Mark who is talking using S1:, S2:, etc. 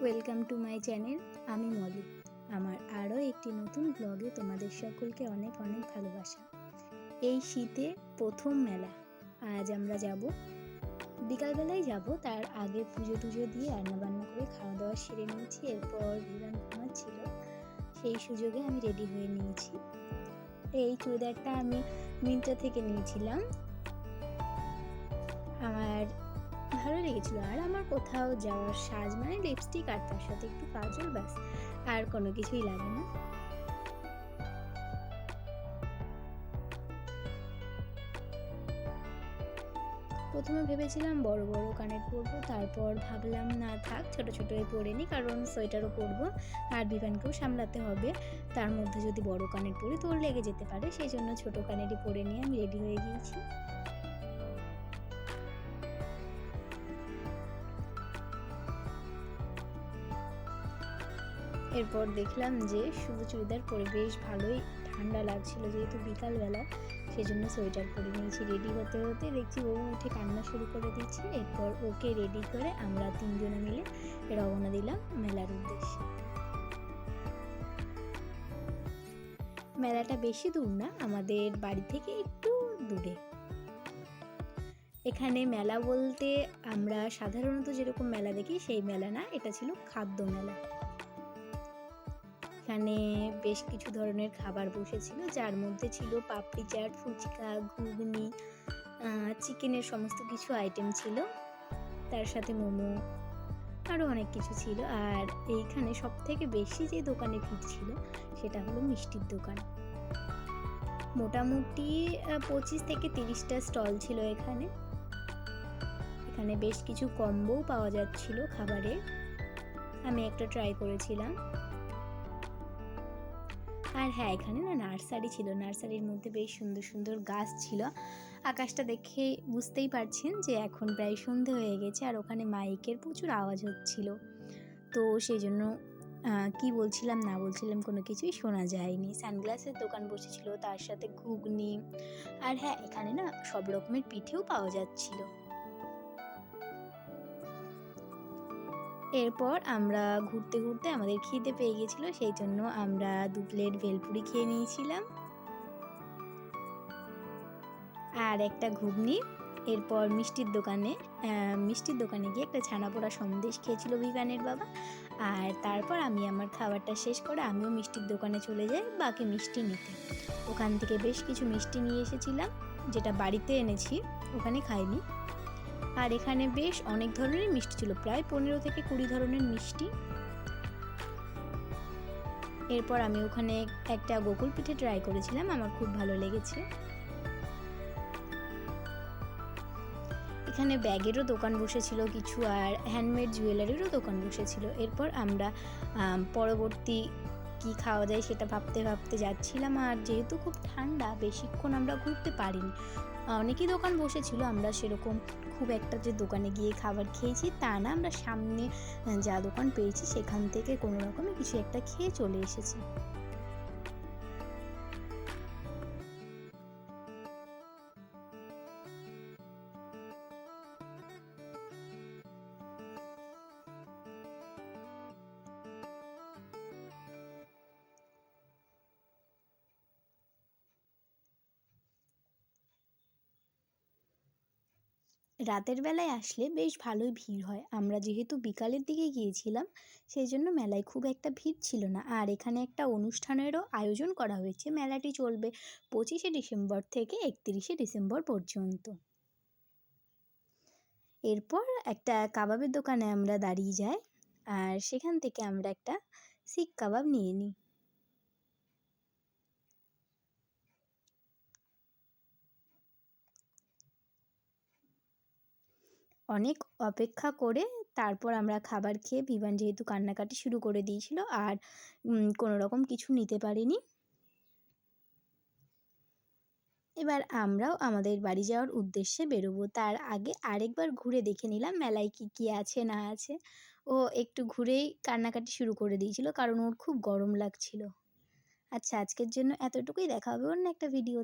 S1: Welcome to my channel আমি মলি। আমার আরও একটি নতুন ব্লগে তোমাদের সকলকে অনেক অনেক ভালোবাসা। এই শীতে প্রথম মেলা। আজ আমরা যাব, বিকালবেলায় যাব, তার আগে পুজো টুজো দিয়ে রান্নাবান্না করে খাওয়া দাওয়া সেরে নিয়েছি, এরপর বিমান ছিল সেই সুযোগে আমি রেডি হয়ে নিয়েছি। এই চুড়িদারটা আমি মিন্ত্রা থেকে নিয়েছিলাম। ভালো লেগেছিল। আর আমার কোথাও যাওয়ার সাজ মানে লিপস্টিক আর তার সাথে একটু কাজল ব্যাস, আর কোনো কিছুই লাগে না। প্রথমে ভেবেছিলাম বড় বড় কানের পরবো, তারপর ভাবলাম, না থাক, ছোট ছোটোই পরে নিই কারণ সোয়েটারও পরবো, আর বিভানকেও সামলাতে হবে। তার মধ্যে যদি বড় কানের পরি, তো ওর লেগে যেতে পারে, সেই জন্য ছোট কানেরই পরে নিয়ে আমি রেডি হয়ে গিয়েছি। এরপর দেখলাম যে শুধু চুড়িদার পরে বেশ ভালোই ঠান্ডা লাগছিল যেহেতু বিকালবেলা সেই জন্য সোয়েটার পরে নিয়েছি। রেডি হতে হতে দেখছি ও উঠে কান্না শুরু করে দিচ্ছে। এরপর ওকে রেডি করে আমরা তিনজনে মিলে রওনা দিলাম মেলার উদ্দেশ্যে। মেলাটা বেশি দূর না, আমাদের বাড়ি থেকে একটু দূরে। এখানে মেলা বলতে আমরা সাধারণত যেরকম মেলা দেখি, সেই মেলা না, এটা ছিল খাদ্য মেলা। এখানে বেশ কিছু ধরনের খাবার বসেছিল, যার মধ্যে ছিল পাপড়ি চাট, ফুচকা, ঘুগনি চিকেনের সমস্ত কিছু আইটেম ছিল। তার সাথে মোমো আরও অনেক কিছু ছিল। আর এইখানে সব থেকে বেশি যে দোকানে ভিড় ছিল, সেটা হলো মিষ্টির দোকান। মোটামুটি পঁচিশ থেকে তিরিশটা স্টল ছিল এখানে। এখানে বেশ কিছু কম্বোও পাওয়া যাচ্ছিল খাবারের। আমি একটা ট্রাই করেছিলাম। আর হ্যাঁ এখানে না নার্সারি ছিল। নার্সারির মধ্যে বেশ সুন্দর সুন্দর গাছ ছিল। আকাশটা দেখে বুঝতেই পারছেন যে এখন প্রায় সন্ধে হয়ে গেছে আর ওখানে মাইকের প্রচুর আওয়াজ হচ্ছিল। তো সেই জন্য কি বলছিলাম, না বলছিলাম কোনো কিছুই শোনা যায়নি। সানগ্লাসের দোকান বসেছিল, তার সাথে ঘুগনি। আর হ্যাঁ এখানে না সব রকমের পিঠেও পাওয়া যাচ্ছিল। এরপর আমরা ঘুরতে ঘুরতে আমাদের খিদে পেয়ে গেছিল, সেই জন্য আমরা দু প্লেট ভেলপুরি খেয়ে নিয়েছিলাম। আর একটা ঘুগনি, এরপর মিষ্টির দোকানে মিষ্টির দোকানে গিয়ে একটা ছানা পোড়া সন্দেশ খেয়েছিল বিভানের বাবা। আর তারপর আমি আমার খাবারটা শেষ করে আমিও মিষ্টির দোকানে চলে যাই বাকি মিষ্টি নিতে। ওখান থেকে বেশ কিছু মিষ্টি নিয়ে এসেছিলাম, যেটা বাড়িতে এনেছি, ওখানে খাইনি। আর এখানে বেশ অনেক ধরনের মিষ্টি ছিল, প্রায় পনেরো থেকে কুড়ি ধরনের মিষ্টি। এরপর আমি ওখানে একটা গোকুল পিঠে ট্রাই করেছিলাম, আমার খুব ভালো লেগেছে। এখানে ব্যাগেরও দোকান বসেছিল কিছু আর হ্যান্ডমেড জুয়েলারিরও দোকান বসেছিল। এরপর আমরা পরবর্তী কি খাওয়া যায় সেটা ভাবতে ভাবতে যাচ্ছিলাম আর যেহেতু খুব ঠান্ডা, বেশিক্ষণ আমরা ঘুরতে পারিনি। অনেকই দোকান বসেছিল, আমরা সেরকম খুব একটা যে দোকানে গিয়ে খাবার খেয়েছি তা না, আমরা সামনে যা দোকান পেয়েছি সেখান থেকে কোনো রকমে কিছু একটা খেয়ে চলে এসেছি। রাতের বেলায় আসলে বেশ ভালোই ভিড় হয়। আমরা যেহেতু বিকালের দিকে গিয়েছিলাম সেই জন্য মেলায় খুব একটা ভিড় ছিল না। আর এখানে একটা অনুষ্ঠানেরও আয়োজন করা হয়েছে। মেলাটি চলবে পঁচিশে ডিসেম্বর থেকে একত্রিশে ডিসেম্বর পর্যন্ত। এরপর একটা কাবাবের দোকানে আমরা দাঁড়িয়ে যাই, আর সেখান থেকে আমরা একটা শিক কাবাব নিয়ে নিই। অনেক অপেক্ষা করে তারপর আমরা খাবার খেয়ে বিমান যেহেতু কান্নাকাটি শুরু করে দিয়েছিল আর কোনো রকম কিছু নিতে পারিনি। এবার আমরাও আমাদের বাড়ি যাওয়ার উদ্দেশ্যে বেরোবো। তার আগে আরেকবার ঘুরে দেখে নিলাম মেলায় কি কি আছে, না আছে। ও একটু ঘুরেই কান্নাকাটি শুরু করে দিয়েছিল কারণ ওর খুব গরম লাগছিল। আচ্ছা আজকের জন্য এতটুকুই। দেখা হবে অন্য একটা ভিডিও